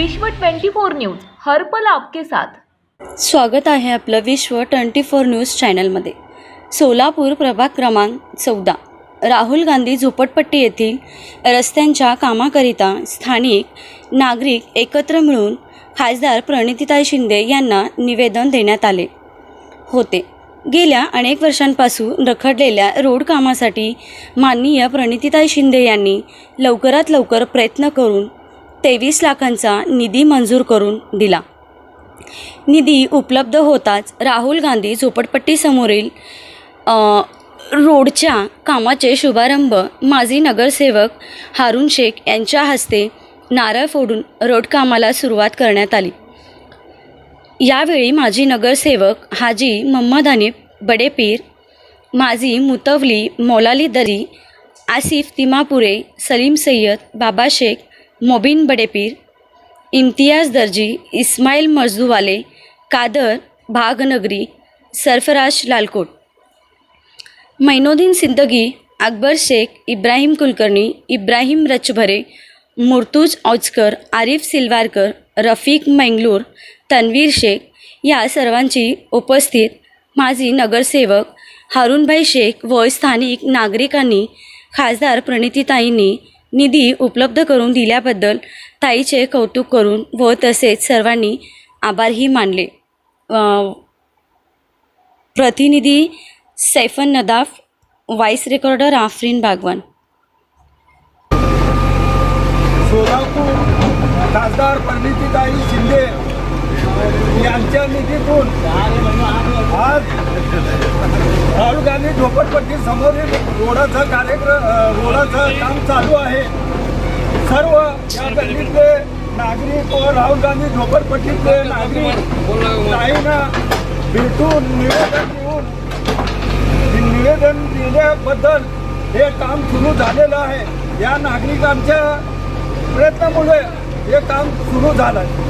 विश्व 24 न्यूज हर पल आपके साथ. स्वागत आहे आपलं विश्व ट्वेंटी फोर न्यूज चॅनलमध्ये. सोलापूर प्रभाग क्रमांक चौदा. राहुल गांधी झोपडपट्टी येथील रस्त्यांच्या कामाकरिता स्थानिक नागरिक एकत्र मिळून खासदार प्रणितिताई शिंदे यांना निवेदन देण्यात आले होते. गेल्या अनेक वर्षांपासून रखडलेल्या रोड कामासाठी माननीय प्रणितिताई शिंदे यांनी लवकरात लवकर प्रयत्न करून तेवीस लाखांचा निधी मंजूर करून दिला. निधी उपलब्ध होताच राहुल गांधी झोपडपट्टीसमोरील रोडच्या कामाचे शुभारंभ माजी नगरसेवक हारून शेख यांच्या हस्ते नारळ फोडून रोडकामाला सुरुवात करण्यात आली. यावेळी माजी नगरसेवक हाजी मोहम्मद हनीफ बडेपीर माजी मुतवली मौलाली दरी आसिफ तिमापुरे सलीम सय्यद बाबा शेख मोबिन बडेपीर इम्तियाज दर्जी इस्माईल मजदूवाले कादर भागनगरी सरफराज लालकोट. मैनोदीन सिंदगी अकबर शेख इब्राहिम कुलकर्णी इब्राहिम रचभरे मुर्तूज औजकर आरिफ सिल्वारकर रफिक मैंगलोर तन्वीर शेख या सर्वांची उपस्थित माजी नगरसेवक हारूनभाई शेख व स्थानिक नागरिकांनी खासदार प्रणितीताईंनी निधी उपलब्ध करून दिल्याबद्दल ताईचे कौतुक करून व तसेच सर्वांनी आभारही मानले. प्रतिनिधी सैफन नदाफ व्हाईस रेकॉर्डर आफरीन बागवान. सोलापूर खासदार परिणितीताई शिंदे यांच्या निधीतून आज राहुल गांधी झोपडपट्टी समोरील रोडाचं कार्य रोडाचं काम चालू आहे. सर्व या गल्लीतले नागरिक व राहुल गांधी झोपडपट्टीतले नागरिक काहींना भेटून निवेदन देऊन निवेदन दिल्याबद्दल हे काम सुरू झालेलं आहे. या नागरिकांच्या प्रयत्नामुळे हे काम सुरू झालं आहे.